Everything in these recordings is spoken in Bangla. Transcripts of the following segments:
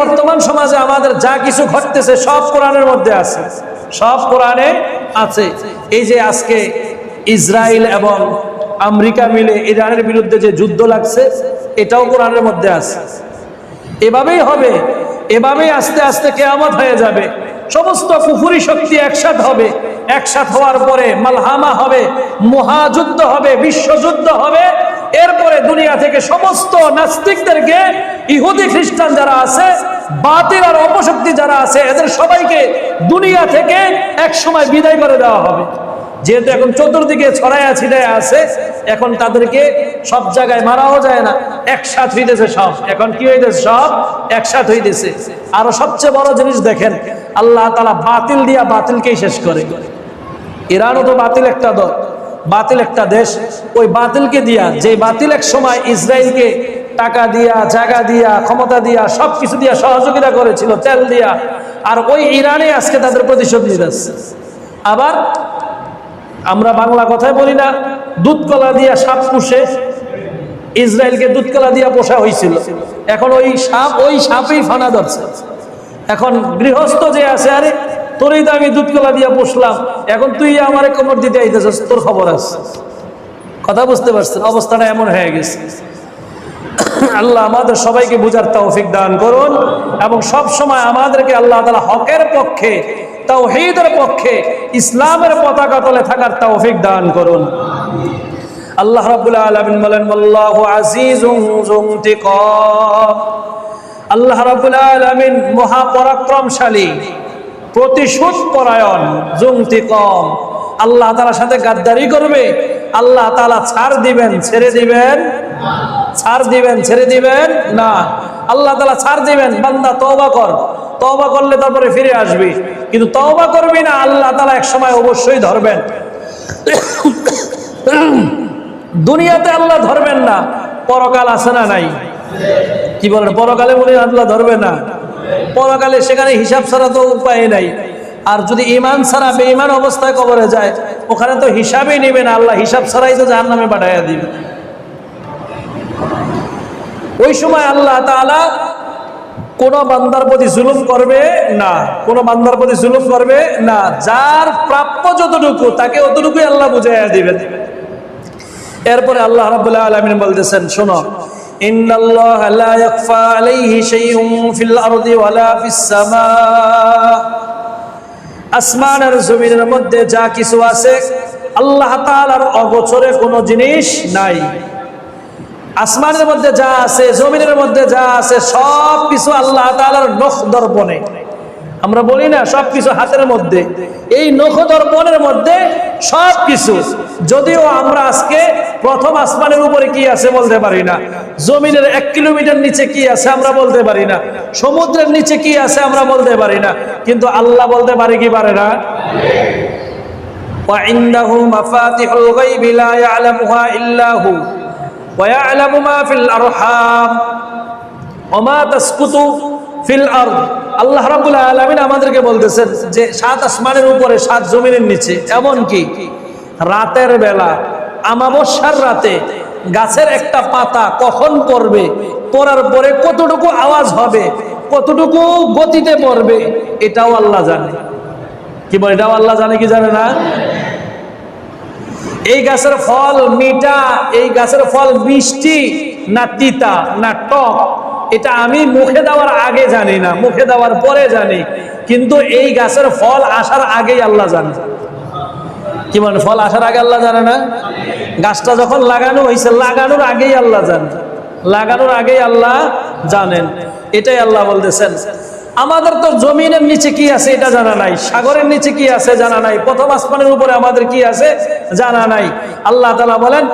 বর্তমান সমাজে আমাদের যা কিছু ঘটতেছে সব কোরআনের মধ্যে আছে। সব কোরআনে আছে। এই যে আজকে ইসরায়েল এবং আমেরিকা মিলে ইরানের বিরুদ্ধে যে যুদ্ধ লাগছে, এটাও কোরআনের মধ্যে আছে। এভাবেই হবে, এভাবেই আস্তে আস্তে কেয়ামত হয়ে যাবে। সমস্ত কুফুরি শক্তি একসাথ হবে। একসাথ হওয়ার পরে মালহামা হবে, মহাযুদ্ধ হবে, বিশ্বযুদ্ধ হবে। এরপরে দুনিয়া থেকে সমস্ত নাস্তিকদেরকে ইহুদি খ্রিস্টান যারা আছে, বাতিল আর অপশক্তি যারা আছে, এদের সবাইকে দুনিয়া থেকে এক সময় বিদায় করে দেওয়া হবে। যেহেতু এখন চতুর্দিকে ছড়াইয়া ছিটায় আছে, এখন তাদেরকে সব জায়গায় মারাও যায় না। একসাথ হইতেছে সব। এখন কি হইতেছে সব? একসাথ হইতেছে। আরও সবচেয়ে বড় জিনিস দেখেন, আল্লাহ তালা বাতিল দিয়া বাতিলকেই শেষ করে। ইরানও তো বাতিল একটা দল। বাতিল একটা দেশ, ওই বাতিলকে দিয়া যে বাতিল এক সময় ইসরায়েলকে টাকা দিয়া, জায়গা দিয়া, ক্ষমতা দিয়া সব কিছু দিয়া সহযোগিতা করেছিল, তেল দিয়া, আর ওই ইরানে আজকে তাদের প্রতিশোধ নিতে আসছে। আবার আমরা বাংলা কথায় বলি না দুধ কলা দিয়া সাপ পুষে ইসরায়েলকে দুধ কলা দিয়া পোষা হয়েছিল এখন ওই সাপ, ওই সাপেই ফানা ধরছে এখন গৃহস্থ যে আছে, আরে তোরই তো আমি দুধ কলা দিয়া বসলাম। এখন তুই আমার কোমর দিতে আইতেছিস, তোর খবর আছে। কথা বুঝতে পারছেন? অবস্থাটা এমন হয়ে গেছে। আল্লাহ আমাদের সবাইকে বুঝার তৌফিক দান করুন এবং সব সময় আমাদেরকে আল্লাহ তালা হকের পক্ষে তাওহীদের পক্ষে, ইসলামের পতাকা তলে থাকার তৌফিক দান করুন। আল্লাহ রাব্বুল আলামিন বলেন, আল্লাহু আজিজুন আল্লাহ রাব্বুল আলামিন মহাপরাক্রমশালী প্রতিশোধ পরায়ণ কম। আল্লাহ তাআলার সাথে গাদ্দারি করবে, আল্লাহ তালা ছাড় দিবেন, ছেড়ে দিবেন? ছাড় দিবেন, ছেড়ে দিবেন? না। আল্লাহ তালা ছাড় দিবেন, বান্দা তওবা কর। তওবা করলে তারপরে ফিরে আসবি। কিন্তু তওবা করবি না, আল্লাহ তালা এক সময় অবশ্যই ধরবেন। দুনিয়াতে আল্লাহ ধরবেন না। পরকাল আছে না নাই? কি বলেন? পরকালে হয় আল্লাহ ধরবে না। পরকালে সেখানে হিসাব ছাড়া তো উপায় নাই। আর যদি ইমান ছাড়া বেঈমান অবস্থায় কবরে যায়, ওখানে তো হিসাবই নেবে না, আল্লাহ হিসাব ছাড়াই তো জাহান নামে পাঠাইয়া দিবে। ওই সময় আল্লাহ তাআলা কোন বান্দার প্রতি জুলুম করবে না, কোন বান্দার প্রতি জুলুম করবে না, যার প্রাপ্য যতটুকু, তাকে অতটুকুই আল্লাহ বুঝাইয়া দিবেন। এরপরে আল্লাহ রাব্বুল আলামিন বলতেছেন, শোনো ইন্নাল্লাহা يخفى عليه شيء في الارض ولا في السماء আসমান আসমানের জমিনের মধ্যে যা কিছু আছে, আল্লাহ তাআলার অগোচরে কোনো জিনিস নাই। আসমানের মধ্যে যা আছে, জমিনের মধ্যে যা আছে, সব কিছু আল্লাহ তাআলার নখ দর্পণে। আমরা বলি না সব কিছু হাতের মধ্যে এই নখ দর্পণের মধ্যে সব কিছু যদিও আমরা আজকে প্রথম আসমানের উপরে কি আছে বলতে পারি না জমিনের এক কিলোমিটার নিচে কি আছে আমরা বলতে পারি না সমুদ্রের নিচে কি আছে আমরা বলতে পারি না কিন্তু আল্লাহ বলতে পারে কি পারে না وعنده مفاتح الغيب لا يعلمها إلا هو ويعلم ما في الأرحام وما تسقط في الأرض আল্লাহ রাব্বুল আলামিন আমাদেরকে বলতেছেন যে সাত আসমানের উপরে, সাত জমিনের নিচে, এমন কি? রাতের বেলা, আমাবস্যার রাতে গাছের একটা পাতা কখন পড়বে, পড়ার পরে কতটুকু আওয়াজ হবে, কতটুকু গতিতে পড়বে, এটাও আল্লাহ জানে। কি বলে, এটাও আল্লাহ জানে কি জানে না? এই গাছের ফল মিঠা, এই গাছের ফল মিষ্টি না তিতা, না টক এটা আমি মুখে দেওয়ার আগে জানি না, মুখে দেওয়ার পরে জানি। কিন্তু এই গাছের ফল আসার আগেই আল্লাহ জানে। কি মানে ফল আসার আগে আল্লাহ জানে না? গাছটা যখন লাগানো হয়েছে লাগানোর আগেই আল্লাহ জানে। লাগানোর আগেই আল্লাহ জানেন। এটাই আল্লাহ বলতেছেন আমাদের তো জমিনের নিচে কি আছে এটা জানা নাই, সাগরের নিচে কি আছে জানা নাই, প্রথম আসমানের উপরে আমাদের কি আছে জানা নাই। আল্লাহ তালা বলেন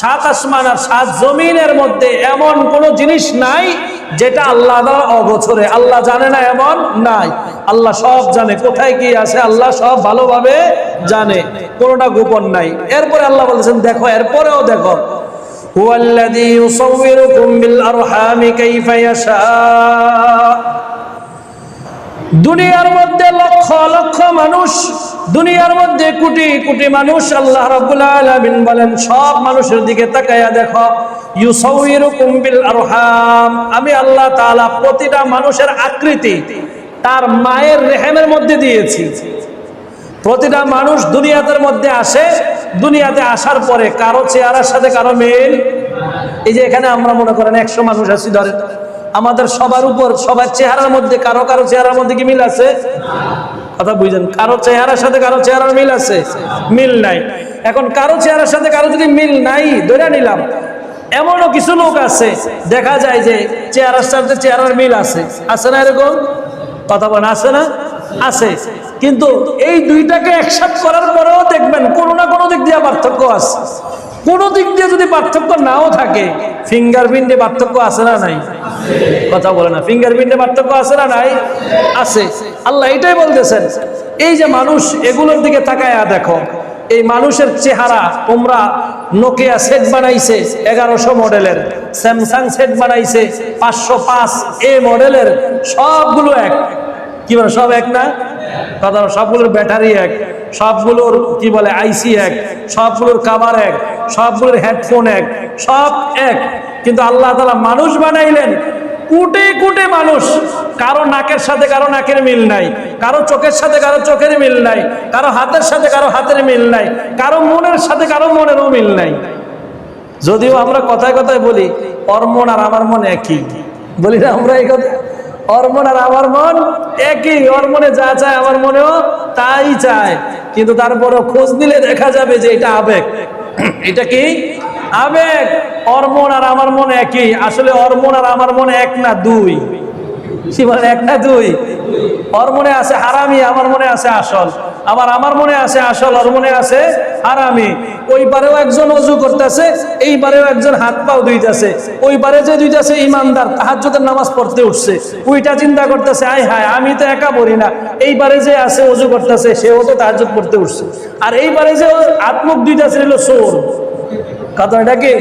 সাত আসমান আর সাত জমিনের মধ্যে এমন কোন জিনিস নাই যেটা আল্লাহ দ্বারা অগোচরে আল্লাহ জানে না এমন নাই। আল্লাহ সব জানে, কোথায় কি আছে আল্লাহ সব ভালোভাবে জানে, কোনোটা গোপন নাই। এরপরে আল্লাহ বলেছেন, দেখো, এরপরেও দেখো هو الذي يصوركم بالأرحام كيف يشاء দুনিয়ার মধ্যে লক্ষ লক্ষ মানুষ দুনিয়ার মধ্যে কোটি কোটি মানুষ আল্লাহ রাব্বুল আলামিন বলেন সব মানুষের দিকে তাকায়া দেখো ইউসাউইরুকুম বিল আরহাম আমি আল্লাহ তাআলা প্রতিটা মানুষের আকৃতি তার মায়ের রেহেমের মধ্যে দিয়েছি প্রতিটা মানুষ দুনিয়াতের মধ্যে আসে, দুনিয়াতে আসার পরে কারও চেহারার সাথে কারও মিল। এই যে এখানে আমরা মনে করেন একশো মানুষ আছি, ধরেন। আমাদের সবার উপর, সবার চেহারার মধ্যে কারও কারও চেহারার মধ্যে কি মিল আছে? কথা বুঝলেন কারও চেহারার সাথে কারও চেহারার মিল আছে? মিল নাই। এখন কারও চেহারার সাথে কারও যদি মিল নাই, ধরে নিলাম, এমনও কিছু লোক আছে, দেখা যায় যে চেহারার সাথে চেহারার মিল আছে। আছে না এরকম? কথা বলেন, আছে না? আছে। কিন্তু এই দুইটাকে একসাথ করার পরেও দেখবেন কোনো না কোনো দিক দিয়ে পার্থক্য আছে। কোনো দিক দিয়ে যদি পার্থক্য নাও থাকে ফিঙ্গারপ্রিন্টে পার্থক্য আছে না নাই? কথা বলে না। ফিঙ্গারপ্রিন্টে পার্থক্য আছে না নাই? আছে। আল্লাহ এটাই বলতেছেন, এই যে মানুষ এগুলোর দিকে তাকায়া দেখো, এই মানুষের চেহারা তোমরা নোকিয়া সেট বানাইছে এগারোশো মডেলের স্যামসাং সেট বানাইছে পাঁচশো পাঁচ এ মডেলের, সবগুলো এক। কি বলে, সব এক না? বলো, সবগুলোর ব্যাটারি এক সবগুলোর কি বলে আইসি এক সবগুলোর কাভার এক সবগুলোর হেডফোন এক সব এক। কিন্তু আল্লাহ তালা মানুষ বানাইলেন কুটে কুটে মানুষ। কারও নাকের সাথে কারও নাকের মিল নাই কারও চোখের সাথে কারও চোখের মিল নাই কারও হাতের সাথে কারও হাতের মিল নাই কারও মনের সাথে কারও মনেরও মিল নাই। যদিও আমরা কথায় কথায় বলি ওর মন আর আমার মন একই। বলি না আমরা এই কথা? ওর মন আর আমার মন একই ওর মনে যা চায় আমার মনেও তাই চায়। কিন্তু তারপরেও খোঁজ দিলে দেখা যাবে যে এটা আবেগ। এটা কি? আবেগ। ওর মন আর আমার মন একই। আসলে ওর মন আর আমার মন এক না দুই। সে বলে, এক না দুই? ওর মনে আছে হারামি, আমার মনে আছে আসল। আবার আমার মনে আছে আসল আর মনে আছে হারামি ওই পারেও একজন অজু করতেছে এই পারেও একজন হাত পাও ধুইতেছে। ওই পারে যে ধুইতেছে, ইমানদার, তাহাজ্জুদের নামাজ পড়তে উঠছে। ওইটা চিন্তা করতেছে, আয় হায়, আমি তো একা পড়ি না। এই পারে যে আছে, অজু করতেছে, সেও তো তাহাজ্জুদ পড়তে উঠছে। আর এই পারে যে আত্মক ধুইতেছে হলো সোর কথাটা কি?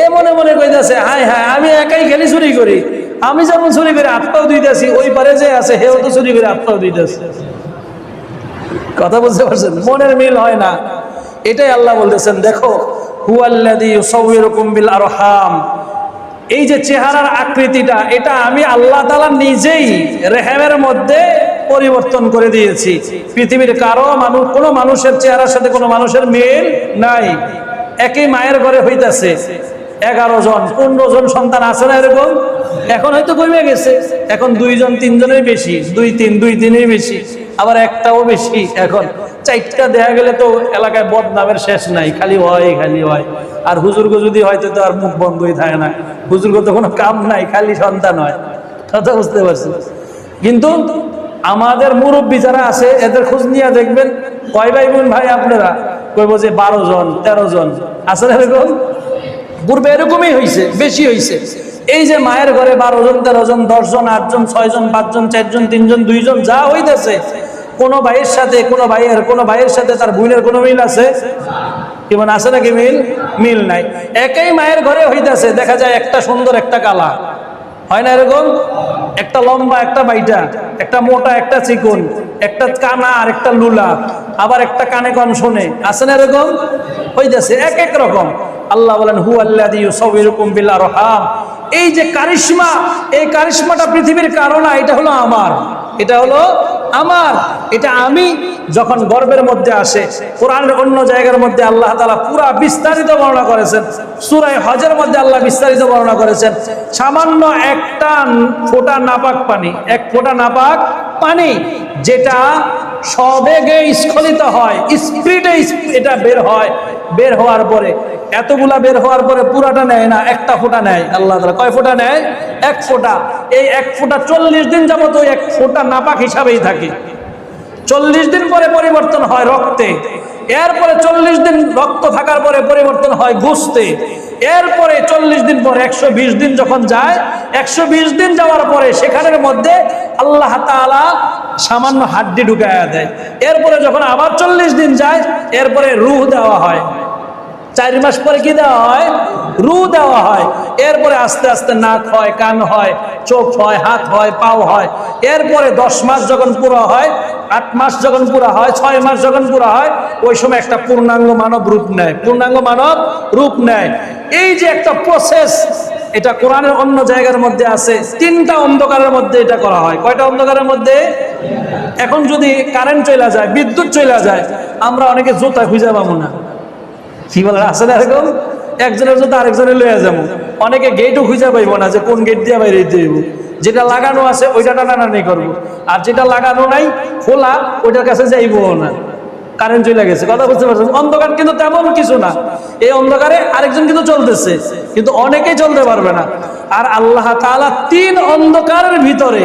এ মনে মনে কইতাছে, হায় হায়, আমি একাই খেলি চুরি করি। আমি যেমন চুরি করে আত্মাও দিতেছি ওই পারে যে আছে হেও তো চুরি করে আত্মাও দিতেছে কথা বুঝতে পারছেন? মনের মিল হয় না। এটাই আল্লাহ বলতেছেন, দেখো হুয়াল্লাদি এই যে চেহারার আকৃতিটা, এটা আমি আল্লাহ তাআলা নিজেই রেহেমের মধ্যে পরিবর্তন করে দিয়েছি। পৃথিবীর কারও মানুষ কোনো মানুষের চেহারার সাথে কোনো মানুষের মিল নাই। একই মায়ের ঘরে হইতাছে। এগারো জন, পনেরো জন সন্তান আছে না এরকম? এখন হয়তো কমে গেছে। এখন দুইজন, তিনজনের বেশি, দুই তিন, দুই তিনই বেশি, আবার একটাও বেশি এখন। চারটা দেখা গেলে তো এলাকায় বদনামের শেষ নাই, খালি হয় খালি হয়। আর হুজুর্গ যদি হয়তো তো আর মুখ বন্ধই থাকে না। হুজুর্গ তো কোনো কাম নাই, খালি সন্তান হয়। কথা বুঝতে পারছি কিন্তু আমাদের মুরব্বী যারা আছে, এদের খোঁজ নিয়ে দেখবেন, কয় ভাই বোন ভাই আপনারা? কইব যে বারো জন, তেরো জন। না এরকম? পূর্বে এরকমই হয়েছে বেশি হয়েছে এই যে মায়ের ঘরে বারো জন তেরো জন দশ জন আটজন ছয় জন পাঁচজন, চারজন, তিনজন, দুইজন, যা হইতেছে, কোনো ভাইয়ের সাথে, কোনো ভাইয়ের কোনো ভাইয়ের সাথে তার বোনের কোনো মিল আছে? কেমন আছে নাকি মিল? মিল নাই। একই মায়ের ঘরে হইতেছে, দেখা যায় একটা সুন্দর একটা কালা। হয় না এরকম? একটা লম্বা, একটা বাইটা একটা মোটা, একটা চিকন, একটা কানা আর একটা লুলা, আবার একটা কানে কন শোনে। আছে না এরকম? হইতেছে, এক এক রকম। আল্লাহ বলেন হু আল্লাহ দিউ সব এরকম বিল আরহাম। এই যে কারিশমা, এই কারিশমাটা পৃথিবীর কারণ এটা হলো আমার। এটা হলো আমার। এটা আমি যখন গর্বের মধ্যে আসে, কোরআনের অন্য জায়গার মধ্যে আল্লাহ তালা পুরা বিস্তারিত বর্ণনা করেছেন। সুরাই হজের মধ্যে আল্লাহ বিস্তারিত বর্ণনা করেছেন। সামান্য একটা ফোঁটা নাপাক পানি, এক ফোঁটা নাপাক পানি, যেটা সবেগে স্খলিত হয় স্পিডে এটা বের হয়। বের হওয়ার পরে এতগুলা বের হওয়ার পরে পুরাটা নেয় না, একটা ফোঁটা নেয়। আল্লাহ তালা কয় ফোঁটা নেয়? এক ফোঁটা। এই এক ফোঁটা চল্লিশ দিন যাবত ওই এক ফোঁটা নাপাক হিসাবেই থাকে। চল্লিশ দিন পরে পরিবর্তন হয় রক্তে। এরপরে চল্লিশ দিন রক্ত থাকার পরে পরিবর্তন হয় ঘুষতে। এরপরে চল্লিশ দিন পরে, একশো বিশ দিন যখন যায়, একশো বিশ দিন যাওয়ার পরে সেখানের মধ্যে আল্লাহ তাআলা সামান্য হাড্ডি ঢুকাইয়া দেয়। এরপরে যখন আবার চল্লিশ দিন যায়, এরপরে রুহ দেওয়া হয়। চার মাস পরে কি দেওয়া হয়? রু দেওয়া হয়। এরপরে আস্তে আস্তে নাক হয়, কান হয়, চোখ হয়, হাত হয়, পাও হয়। এরপরে দশ মাস যখন পুরো হয়, আট মাস যখন পুরা হয়, ছয় মাস যখন পুরা হয়, ওই সময় একটা পূর্ণাঙ্গ মানব রূপ নেয়। পূর্ণাঙ্গ মানব রূপ নেয়। এই যে একটা প্রসেস এটা কোরআনের অন্য জায়গার মধ্যে আছে, তিনটা অন্ধকারের মধ্যে এটা করা হয়। কয়টা অন্ধকারের মধ্যে? এখন যদি কারেন্ট চলে যায়, বিদ্যুৎ চলে যায়, আমরা অনেকে জোতা খুঁজে পাবো না। কি বলেন আসলে এরকম? একজনের জুতো আরেকজনের লইয়া যাব। অনেকে গেটও খুঁজে পাইবো না যে কোন গেট দিয়ে বাইরে দিব যেটা লাগানো আছে ওইটা টানাটানি করব। আর যেটা লাগানো নাই, খোলা, ওইটার কাছে যাইবো না। কারেন্ট চলে গেছে। কথা বুঝতে পারছেন? অন্ধকার কিন্তু তেমন কিছু না। এই অন্ধকারে আরেকজন কিন্তু চলতেছে। কিন্তু অনেকেই চলতে পারবে না। আর আল্লাহ তালা তিন অন্ধকারের ভিতরে,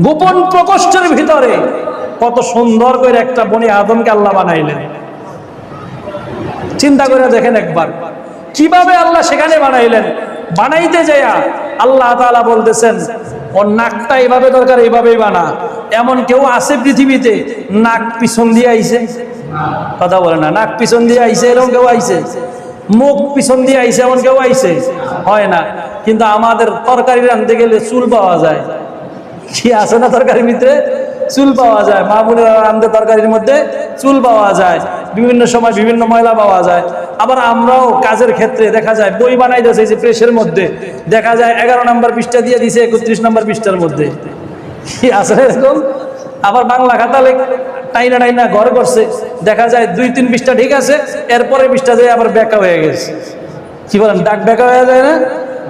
গোপন প্রকোষ্ঠের ভিতরে কত সুন্দর করে একটা বনি আদমকে আল্লাহ বানাইলেন। চিন্তা করে দেখেন একবার। কীভাবে আল্লাহ সেখানে বানাইলেন? বানাইতে যাইয়া আল্লাহ তাআলা বলতেছেন, ওর নাকটা এভাবে দরকার, এইভাবেই বানা। এমন কেউ আছে পৃথিবীতে? নাক পিছন দিয়ে আইছে? কথা বলে না, নাক পিছন দিয়ে আইছে, এরকম কেউ আইছে? মুখ পিছন দিয়ে আইছে, এমন কেউ আইছে? হয় না। কিন্তু আমাদের তরকারি রাঁধতে গেলে চুল পাওয়া যায়। কি আছে না তরকারির ভিতরে? চুল পাওয়া যায়। মা বোনেরা রান্ধে তরকারির মধ্যে চুল পাওয়া যায়। বিভিন্ন সময় বিভিন্ন ময়লা পাওয়া যায়। আবার আমরাও কাজের ক্ষেত্রে দেখা যায়, বই বানাই দিয়েছে যে প্রেসের মধ্যে। দেখা যায় এগারো নম্বর পৃষ্ঠা দিয়ে দিছে একত্রিশ নম্বর পৃষ্ঠার মধ্যে। আছে এরকম? আবার বাংলা খাতা লেখ টাইনা টাইনা ঘর করছে। দেখা যায় দুই, তিন পৃষ্ঠা ঠিক আছে এরপরে পৃষ্ঠা যায় আবার বেকা হয়ে গেছে। কি বলেন, ডাক বেকা হয়ে যায় না?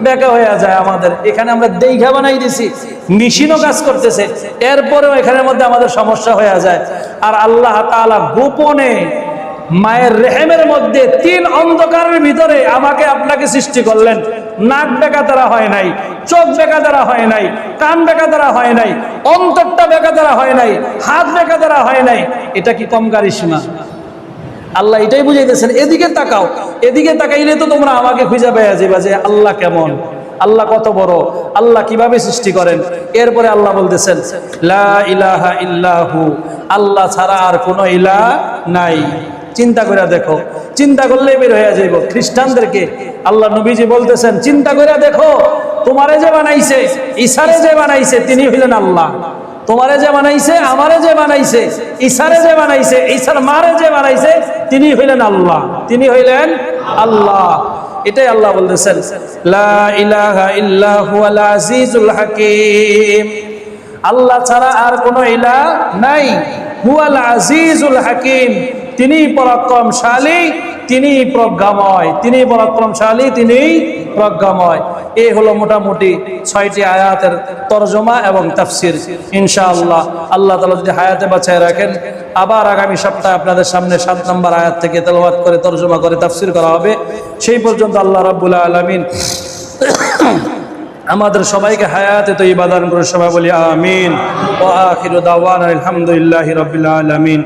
বেকা হয়ে যায় আমাদের। এখানে আমরা দেখা বানাই দিছি, মেশিনও কাজ করতেছে। এরপরেও এখানের মধ্যে আমাদের সমস্যা হয়ে যায়। আর আল্লাহ তাআলা গোপনে মায়ের রেহেমের মধ্যে তিন অন্ধকারের ভিতরে আমাকে আপনাকে সৃষ্টি করলেন। নাক বেকা দ্বারা হয় নাই, চোখ বেকা দ্বারা হয় নাই, কান বেকা দ্বারা হয় নাই, অন্তরটা বেকা দ্বারা হয় নাই, হাত বেকা দ্বারা হয় নাই। এটা কি কম কারিশমা আল্লাহ এটাই বুঝাইতেছেন, এদিকে তাকাও, এদিকে তাকাইলে তো তোমরা আমাকে খুঁজে পেয়ে যাবে যে আল্লাহ কেমন, আল্লাহ কত বড়, আল্লাহ কীভাবে সৃষ্টি করেন। এরপরে আল্লাহ বলতেছেন, লা ইলাহা ইল্লাহু আল্লাহ ছাড়া আর কোনো ইলাহ নাই। চিন্তা করে দেখো। চিন্তা করলে বের হয়ে যাইব। খ্রিস্টানদেরকে আল্লাহ নবীজি বলতেছেন, চিন্তা করে দেখো, তোমারে যে বানাইছে, ঈশারে যে বানাইছে, তিনি হইলেন আল্লাহ। তোমারে যে বানাইছে, আমারে যে বানাইছে, ঈশারে যে বানাইছে, ঈশার মারে যে বানাইছে, তিনি হইলেন আল্লাহ। তিনি হইলেন আল্লাহ। এটাই আল্লাহ বলতেছেন হাকিম। আল্লাহ ছাড়া আর কোনো ইলাহ নাই। হুয়াল আজিজুল হাকিম। তিনি পরাক্রমশালী, তিনি প্রজ্ঞাময়। তিনি পরাক্রমশালী, তিনি প্রজ্ঞাময়। এই হলো মোটামুটি ছয়টি আয়াতের তরজমা এবং তাফসির। ইনশাআল্লাহ, আল্লাহ তালা যদি হায়াতে বাঁচায় রাখেন, আবার আগামী সপ্তাহে আপনাদের সামনে সাত নম্বর আয়াত থেকে তেলবাদ করে, তরজমা করে, তাফসির করা হবে। সেই পর্যন্ত আল্লাহ রাবুল্লাহ আলমিন আমাদের সবাইকে হায়াতে তো ইবাদান করে সবাই বলি আমিন। ও আখির দাওয়ান আলহামদুলিল্লাহ রবিল আলমিন।